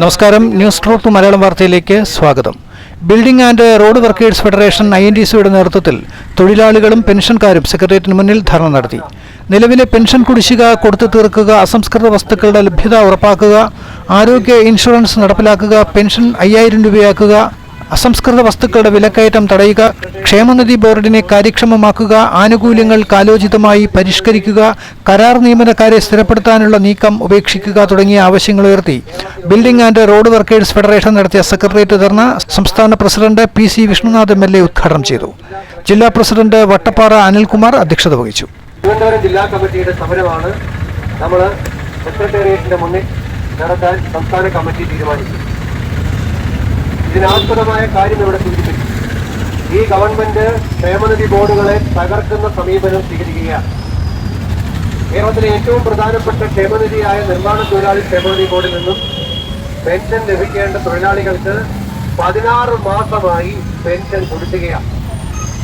നമസ്കാരം. News trot Malayalam വാർത്തയിലേക്ക് സ്വാഗതം. Building and road workers federation I N D സിയുടെ നേതൃത്വത്തിൽ തൊഴിലാളികളും പെൻഷൻകാരും സെക്രട്ടേറിയറ്റിന് മുന്നിൽ ധർണ നടത്തി. നിലവിലെ പെൻഷൻ കുടിശ്ശിക കൊടുത്തു തീർക്കുക അസംസ്കൃത വസ്തുക്കളുടെ ലഭ്യത ഉറപ്പാക്കുക ആരോഗ്യ ഇൻഷുറൻസ് നടപ്പിലാക്കുക പെൻഷൻ അയ്യായിരം രൂപയാക്കുക അസംസ്കൃത വസ്തുക്കളുടെ വിലക്കയറ്റം തടയുക ക്ഷേമനിധി ബോർഡിനെ കാര്യക്ഷമമാക്കുക ആനുകൂല്യങ്ങൾ കാലോചിതമായി പരിഷ്കരിക്കുക കരാർ നിയമനക്കാരെ സ്ഥിരപ്പെടുത്താനുള്ള നീക്കം ഉപേക്ഷിക്കുക തുടങ്ങിയ ആവശ്യങ്ങൾ ഉയർത്തി. Building and road workers federation നടത്തിയ സെക്രട്ടേറിയറ്റ് ധർണ സംസ്ഥാന president P C Vishnunath M L A ഉദ്ഘാടനം ചെയ്തു. ജില്ലാ പ്രസിഡന്റ് വട്ടപ്പാറ അനിൽകുമാർ അധ്യക്ഷത വഹിച്ചു. ജില്ലാ കമ്മിറ്റിയുടെ സമരമാണ് നമ്മൾ സെക്രട്ടേറിയറ്റിന്റെ മുന്നിൽ നടത്താൻ സംസ്ഥാന കമ്മിറ്റി തീരുമാനിച്ചു. ഇതിനാസ്പദമായ കാര്യം ഇവിടെ സൂചിപ്പിച്ചു. ഈ ഗവൺമെന്റ് ക്ഷേമനിധി ബോർഡുകളെ തകർക്കുന്ന സമീപനം സ്വീകരിക്കുകയാണ്. കേരളത്തിലെ ഏറ്റവും പ്രധാനപ്പെട്ട ക്ഷേമനിധിയായ നിർമ്മാണ തൊഴിലാളി ക്ഷേമനിധി ബോർഡിൽ നിന്നും പെൻഷൻ ലഭിക്കേണ്ട തൊഴിലാളികൾക്ക് പതിനാറ് മാസമായി പെൻഷൻ കൊടുക്കുകയാണ്.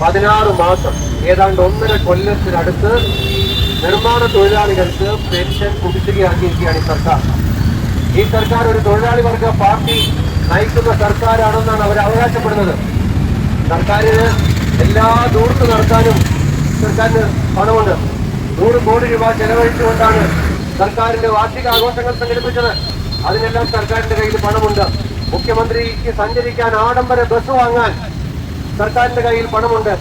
പതിനാറ് മാസം ഏതാണ്ട് ഒന്നര കൊല്ലത്തിനടുത്ത് നിർമ്മാണ തൊഴിലാളികൾക്ക് പെൻഷൻ കുടിശ്ശികയാക്കിയിരിക്കുകയാണ് ഈ സർക്കാർ. ഈ സർക്കാർ ഒരു തൊഴിലാളി വർഗ പാർട്ടി നയിക്കുന്ന സർക്കാരാണെന്നാണ് അവർ അവകാശപ്പെടുന്നത്. സർക്കാരിന് എല്ലാ ദൂർത്ത് നടത്താനും സർക്കാരിന് പണമുണ്ട്. നൂറ് കോടി രൂപ ചെലവഴിച്ചുകൊണ്ടാണ് സർക്കാരിന്റെ വാർഷിക ആഘോഷങ്ങൾ സംഘടിപ്പിച്ചത്. അതിനെല്ലാം സർക്കാരിന്റെ കയ്യിൽ പണമുണ്ട്. മുഖ്യമന്ത്രിക്ക് സഞ്ചരിക്കാൻ ആഡംബര ബസ് വാങ്ങാൻ സർക്കാരിന്റെ കയ്യിൽ പണമുണ്ട്.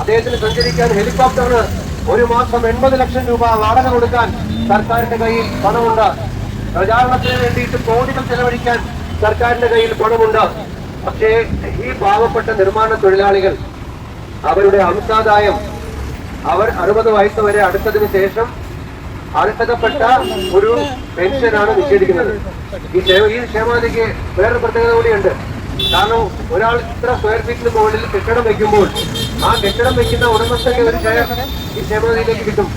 അദ്ദേഹത്തിന് സഞ്ചരിക്കാൻ ഹെലികോപ്റ്ററിന് ഒരു മാസം എൺപത് ലക്ഷം രൂപ വാടക കൊടുക്കാൻ സർക്കാരിന്റെ കയ്യിൽ പണമുണ്ട്. പ്രചാരണത്തിന് വേണ്ടിയിട്ട് കോടികൾ ചെലവഴിക്കാൻ സർക്കാരിന്റെ കയ്യിൽ പണമുണ്ട്. പക്ഷേ ഈ പാവപ്പെട്ട നിർമ്മാണ തൊഴിലാളികൾ അവരുടെ അംശാദായം അവർ അറുപത് വയസ്സ് വരെ അടുത്തതിന് ശേഷം അർഹതപ്പെട്ട ഒരു പെൻഷനാണ് നിഷേധിക്കുന്നത്. ഈ ഈ ക്ഷേമാതിക്ക് വേറൊരു പ്രത്യേകത കൂടിയുണ്ട്. കാരണം ഒരാൾ ഇത്ര സ്ക്വയർ ഫീറ്റിന് മുകളിൽ കെട്ടിടം വെക്കുമ്പോൾ ആ കെട്ടിടം വെക്കുന്ന ഉടമസ്ഥന്റെ ഒരു ഷെയർ ഈ ക്ഷേമനിധിയിലേക്ക് കിട്ടും.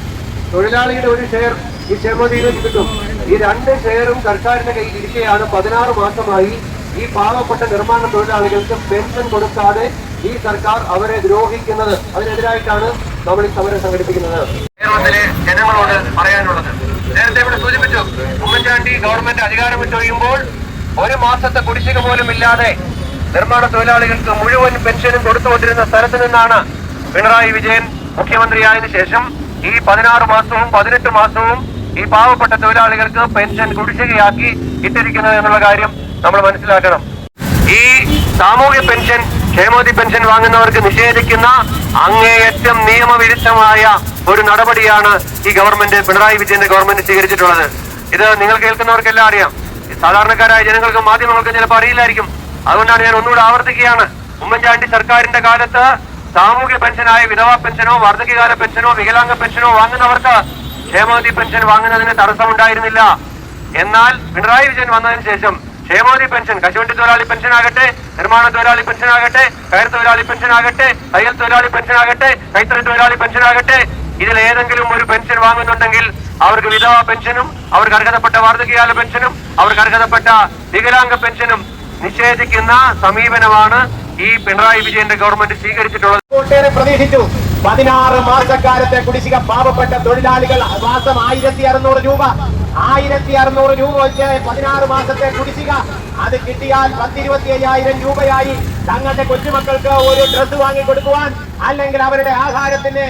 തൊഴിലാളിയുടെ ഒരു ഷെയർ ഈ ക്ഷേമനിധിയിലേക്ക് കിട്ടും. ഈ രണ്ട് ഷെയറും സർക്കാരിന്റെ കയ്യിൽ ഇരിക്കുകയാണ് പതിനാറ് മാസമായി ഈ പാവപ്പെട്ട നിർമ്മാണ തൊഴിലാളികൾക്ക് പെൻഷൻ കൊടുക്കാതെ ഈ സർക്കാർ അവരെ ദ്രോഹിക്കുന്നത്. അതിനെതിരായിട്ടാണ് നമ്മൾ ഈ സമരം സംഘടിപ്പിക്കുന്നത്. കേരളത്തിലെ ജനങ്ങളോട് പറയാനുള്ളത്. നേരത്തെ ഇവിടെ സൂചിപ്പിച്ചു ഉമ്മൻചാണ്ടി ഗവൺമെന്റ് അധികാരം വിട്ടൊഴിയുമ്പോൾ ഒരു മാസത്തെ കുടിശ്ശിക പോലും ഇല്ലാതെ നിർമ്മാണ തൊഴിലാളികൾക്ക് മുഴുവൻ പെൻഷനും കൊടുത്തുകൊണ്ടിരുന്ന സ്ഥലത്ത് നിന്നാണ് പിണറായി വിജയൻ മുഖ്യമന്ത്രിയായതിനു ശേഷം ഈ പതിനാറ് മാസവും പതിനെട്ട് മാസവും ഈ പാവപ്പെട്ട തൊഴിലാളികൾക്ക് പെൻഷൻ കുടിശ്ശികയാക്കി ഇട്ടിരിക്കുന്നത് എന്നുള്ള കാര്യം നമ്മൾ മനസ്സിലാക്കണം. ഈ സാമൂഹ്യ പെൻഷൻ ക്ഷേമോദി പെൻഷൻ വാങ്ങുന്നവർക്ക് നിഷേധിക്കുന്ന അങ്ങേയറ്റം നിയമവിരുദ്ധമായ ഒരു നടപടിയാണ് ഈ ഗവൺമെന്റ് പിണറായി വിജയന്റെ ഗവൺമെന്റ് സ്വീകരിച്ചിട്ടുള്ളത്. ഇത് നിങ്ങൾ കേൾക്കുന്നവർക്കെല്ലാം അറിയാം. സാധാരണക്കാരായ ജനങ്ങൾക്കും മാധ്യമങ്ങൾക്കും ചിലപ്പോൾ അറിയില്ലായിരിക്കും. അതുകൊണ്ടാണ് ഞാൻ ഒന്നുകൂടെ ആവർത്തിക്കുകയാണ്. ഉമ്മൻചാണ്ടി സർക്കാരിന്റെ കാലത്ത് സാമൂഹ്യ പെൻഷനായ വിധവാ പെൻഷനോ വാർദ്ധക്യകാല പെൻഷനോ വികലാംഗ പെൻഷനോ വാങ്ങുന്നവർക്ക് ക്ഷേമോദി പെൻഷൻ വാങ്ങുന്നതിന് തടസ്സമുണ്ടായിരുന്നില്ല എന്നാൽ പിണറായി വിജയൻ വന്നതിന് ശേഷം ക്ഷേമോദി പെൻഷൻ കശുവണ്ടി തൊഴിലാളി പെൻഷൻ ആകട്ടെ നിർമ്മാണ തൊഴിലാളി പെൻഷൻ ആകട്ടെ കയർ തൊഴിലാളി പെൻഷൻ ആകട്ടെ തയ്യൽ തൊഴിലാളി പെൻഷൻ ആകട്ടെ കൈത്തറി തൊഴിലാളി പെൻഷൻ ആകട്ടെ ഇതിൽ ഏതെങ്കിലും ഒരു പെൻഷൻ വാങ്ങുന്നുണ്ടെങ്കിൽ അവർക്ക് വിധവ പെൻഷനും അവർക്ക് അർഹതപ്പെട്ട വാർദ്ധക്യകാല പെൻഷനും അവർക്ക് അർഹതപ്പെട്ട വികലാംഗ പെൻഷനും നിഷേധിക്കുന്ന സമീപനമാണ് ഈ പിണറായി വിജയന്റെ ഗവൺമെന്റ് സ്വീകരിച്ചിട്ടുള്ളത്. പ്രതീക്ഷിച്ചു. പതിനാറ് മാസക്കാലത്തെ കുടിശ്ശിക പാവപ്പെട്ട തൊഴിലാളികൾ മാസം ആയിരത്തി അറുന്നൂറ് രൂപ. ആയിരത്തി അറുന്നൂറ് രൂപ വെച്ച് പതിനാറ് മാസത്തെ കുടിശ്ശിക. അത് കിട്ടിയാൽ പത്തിരുപത്തി അയ്യായിരം രൂപയായി തങ്ങളുടെ കൊച്ചുമക്കൾക്ക് ഒരു ഡ്രസ്സ് വാങ്ങി കൊടുക്കുവാൻ അല്ലെങ്കിൽ അവരുടെ ആഹാരത്തിന്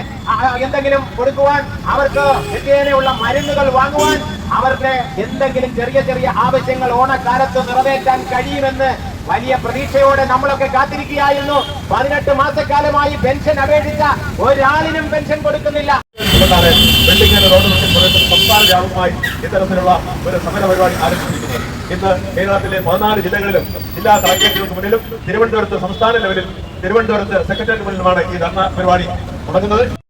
എന്തെങ്കിലും കൊടുക്കുവാൻ അവർക്ക് നിത്യേനയുള്ള മരുന്നുകൾ വാങ്ങുവാൻ അവരുടെ എന്തെങ്കിലും ചെറിയ ചെറിയ ആവശ്യങ്ങൾ ഓണക്കാലത്ത് നിറവേറ്റാൻ കഴിയുമെന്ന് വലിയ പ്രതീക്ഷയോടെ നമ്മളൊക്കെ കാത്തിരിക്കുകയായിരുന്നു. പതിനെട്ട് മാസക്കാലമായി പെൻഷൻ അപേക്ഷിച്ച ഒരാളിനും പെൻഷൻ കൊടുക്കുന്നില്ല. റോഡ് സംസ്ഥാന വ്യാപകമായി ഇത്തരത്തിലുള്ള ഒരു സമര പരിപാടി ആരംഭിച്ചിരിക്കുന്നത്. ഇന്ന് കേരളത്തിലെ പതിനാല് ജില്ലകളിലും ജില്ലാ കളക്ടറേറ്റുകൾക്ക് മുന്നിലും തിരുവനന്തപുരത്ത് സംസ്ഥാന ലെവലിൽ തിരുവനന്തപുരത്ത് സെക്രട്ടേറിയറ്റ് മുന്നിലുമാണ് ഈ ധർണ പരിപാടി നടക്കുന്നത്